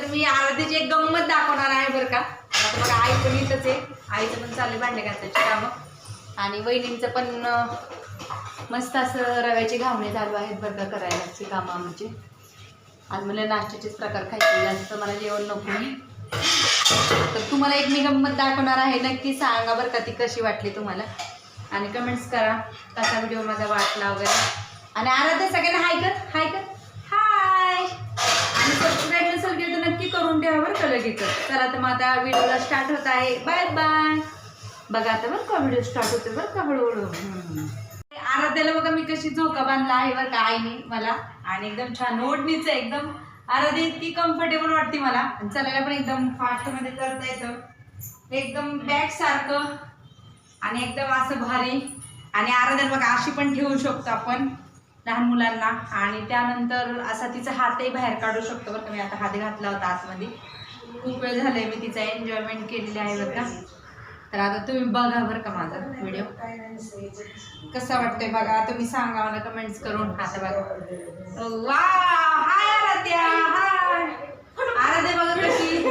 तर मी आरतीची एक गंमत दाखवणार आहे बरं का. आता बघा आई पण इथंच आहे. आईचं पण चालले भांडे घासायची कामं. आणि वहिनींचं पण मस्त असं रव्याचे घावणे चालू आहेत बरं का करायची कामं आमची. आज मला नाश्त्याचेच प्रकार खायचे जास्त मला जेवण नको मी तर तुम्हाला एक मी गंमत दाखवणार आहे नक्की सांगा बरं का ती कशी वाटली तुम्हाला. आणि कमेंट्स करा कसा व्हिडिओ माझा वाटला वगैरे. आणि आराध्या सगळ्यांना हाय कर हाय कर हाय आणि सबस्क्राईब नसेल केलं तर नक्की करून ठेवा चला तर मग आता व्हिडिओला स्टार्ट होत आहे. बाय बाय बघा आता बरं का व्हिडिओ स्टार्ट होते बरं का हळूहळू. आराध्याला बघा मी कशी झोका बांधला आहे बरं का आईने मला. आणि एकदम छान ओढणीचं एकदम. आराध्या इतकी कम्फर्टेबल वाटते मला. चलायला पण एकदम फास्टमध्ये करता येतं. एकदम बॅग सारखं. आणि एकदम असं भारी. आणि आराध्याला बघा अशी पण ठेवू शकतो आपण लहान मुलांना. आणि त्यानंतर असा तिचा हातही बाहेर काढू शकतो बरं का. मी आता हात घातला होता आतमध्ये. खूप वेळ झालाय मी तिचा एन्जॉयमेंट केलेली आहे बरं का तर आता तुम्ही बघा बरं का माझा व्हिडिओ कसा वाटतोय बघा? तुम्ही सांगा मला कमेंट्स करून. आता बघा. वा हाय आराध्या! हाय आराध्या बघा कशी.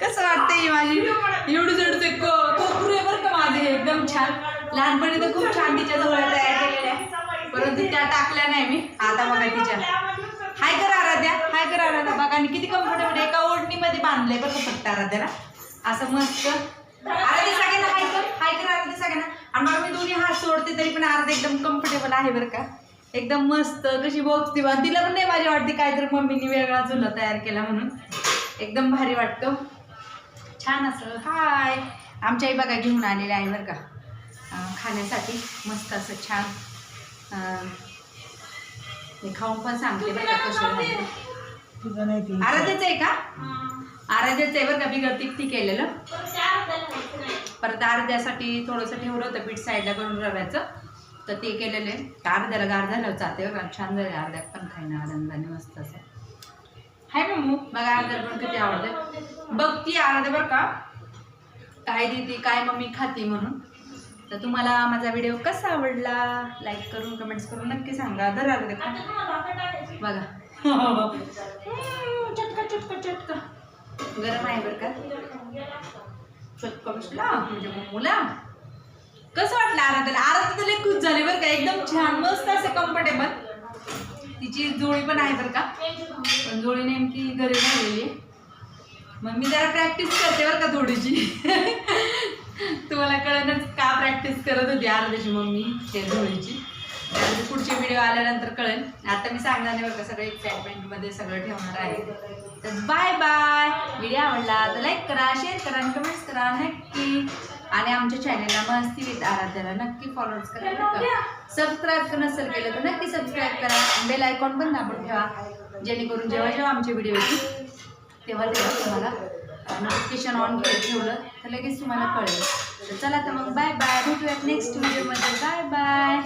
कसं वाटतंय माझी? एवढं जडचे कोकरू बरं का माझे. एकदम छान. लहानपणी तर खूप छान तिच्या जवळ तयार केलेल्या परंतु त्या टाकल्या नाही मी. आता बघा तिच्या. हाय करा आराध्या हाय कर आराध्या बघा आणि किती कम्फर्टेबल एका ओढणीमध्ये बांधलंय बरं का फक्त आराध्याला. असं मस्त. आराध्या सगळ्यांना हाय कर हाय कर आराध्या सगळ्यांना. आणि मला मी दोन्ही हात सोडते तरी पण आराध्या एकदम कम्फर्टेबल आहे बरं का. एकदम मस्त कशी बघते बा. तिला पण नाही माझी वाटते काहीतरी मम्मीने वेगळा झुला तयार केला म्हणून. एकदम भारी वाटतं. छान असं. हाय. आमच्याही बघा घेऊन आलेले आहे बरं का. खाण्यासाठी. मस्त असं छान. मी खाऊन पण सांगते बरं का कसं तुझं नाही ती. आराध्याचं आहे का? आराध्याचं आहे बरं का बिगर तिखटी केलेलं. परत आराध्यासाठी थोडंसं ठेवलं होतं पीठ साईडला करून रव्याचं. तर ते केलेलं आहे. तर आराध्याला गार झालं जाते बघा छान झाले आराध्या पण खाईना आनंदाने मस्त असं हाय मम्मू. बघा आराध्याला पण किती आवडते बघ ती आराध्या बरं का. काय देते काय मम्मी खाते म्हणून. तर तुम्हाला माझा व्हिडिओ कसा आवडला लाईक करून कमेंट्स करून नक्की सांगा. धर. बघा. चटका चटका चटका. गरम आहे बरं का? चटका बसला म्हणजे मुला कसं वाटलं आराध्याला? आराध्या लय खुश झाली बरं का? एकदम छान मस्त असं कम्फर्टेबल तिची जोडी पण आहे बरं का? पण जोडी नेमकी घरी राहिलेली. मग मी जरा प्रॅक्टिस करते बरं का थोडीशी. तुम्हाला कळणच का प्रॅक्टिस करत होती आराध्याची मम्मी त्या जोडीची. म्हणजे पुढचे व्हिडिओ आल्यानंतर कळेल. आता मी सांगणार नाही बघा सगळं एक्साइटमेंटमध्ये सगळं ठेवणार आहे. तर बाय बाय व्हिडिओ आवडला तर लाईक करा शेअर करा आणि कमेंट्स करा. नक्की. आणि आमच्या चॅनलला मस्ती विथ आराध्याला नक्की फॉलोअर्स करा सबस्क्राईब नसेल केलं तर नक्की सबस्क्राईब करा. बेल आयकॉन पण दाबून ठेवा. जेणेकरून जेव्हा जेव्हा आमचे व्हिडिओ येतील तेव्हा तेव्हा तुम्हाला नोटिफिकेशन ऑन ठेवलं तर लगेच तुम्हाला कळेल. तर चला तर मग बाय बाय भेटूयात नेक्स्ट व्हिडिओमध्ये बाय बाय